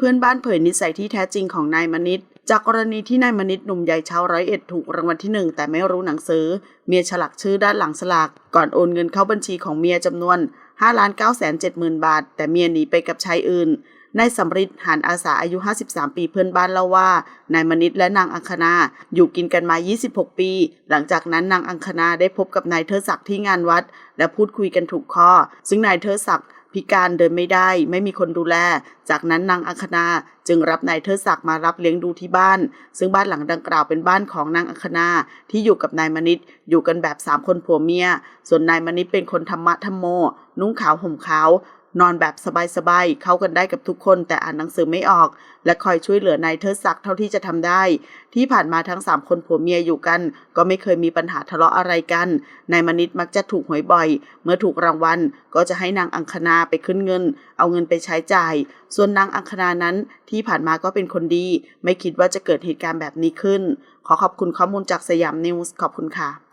เพื่อนบ้านเผยนิสัยที่แท้จริงของนายมนิตจากกรณีที่นายมนิตหนุ่มใหญ่ชาวร้อยเอ็ดถูกรางวัลที่หนึ่งแต่ไม่รู้หนังสือ เมียฉลักชื่อด้านหลังสลาก ก่อนโอนเงินเข้าบัญชีของเมียจำนวน5ล้าน9แสน7หมื่นบาท แต่เมียหนีไปกับชายอื่นนายสำริดหานอาสาอายุ 53 ปีเพื่อนบ้านเล่าว่า นายมนิตและนางอังคณาอยู่กินกันมา 26 ปี หลังจากนั้นนางอังคณาได้พบกับนายเทิดศักดิ์ที่งานวัด และพูดคุยกันถูกคอซึ่งนายเทิดศักดิ์ พิการเดินไม่ได้ ไม่มีคนดูแล จากนั้นนางอังคณาจึงรับนายเทิดศักดิ์มารับเลี้ยงดูที่บ้าน ซึ่งบ้านหลังดังกล่าวเป็นบ้านของนางอังคณาที่อยู่กับนายมณิตอยู่กันแบบสามคนผัวเมีย ส่วนนายมณิตเป็นคนธรรมะธรรมโม นุ่งขาวห่มขาว นอนแบบสบายๆ เข้ากันได้กับทุกคนแต่อ่านหนังสือไม่ออก และคอยช่วยเหลือนายเทิดศักดิ์เท่าที่จะทำได้ ที่ผ่านมาทั้งสามคนผัวเมียอยู่กัน ก็ไม่เคยมีปัญหาทะเลาะอะไรกันนายมนิตมักจะถูกหวยบ่อย เมื่อถูกรางวัลก็จะให้นางอังคณาไปขึ้นเงิน เอาเงินไปใช้จ่าย ส่วนนางอังคณานั้นที่ผ่านมาก็เป็นคนดี ไม่คิดว่าจะเกิดเหตุการณ์แบบนี้ขึ้น ขอขอบคุณข้อมูลจากสยามนิวส์ขอบคุณค่ะ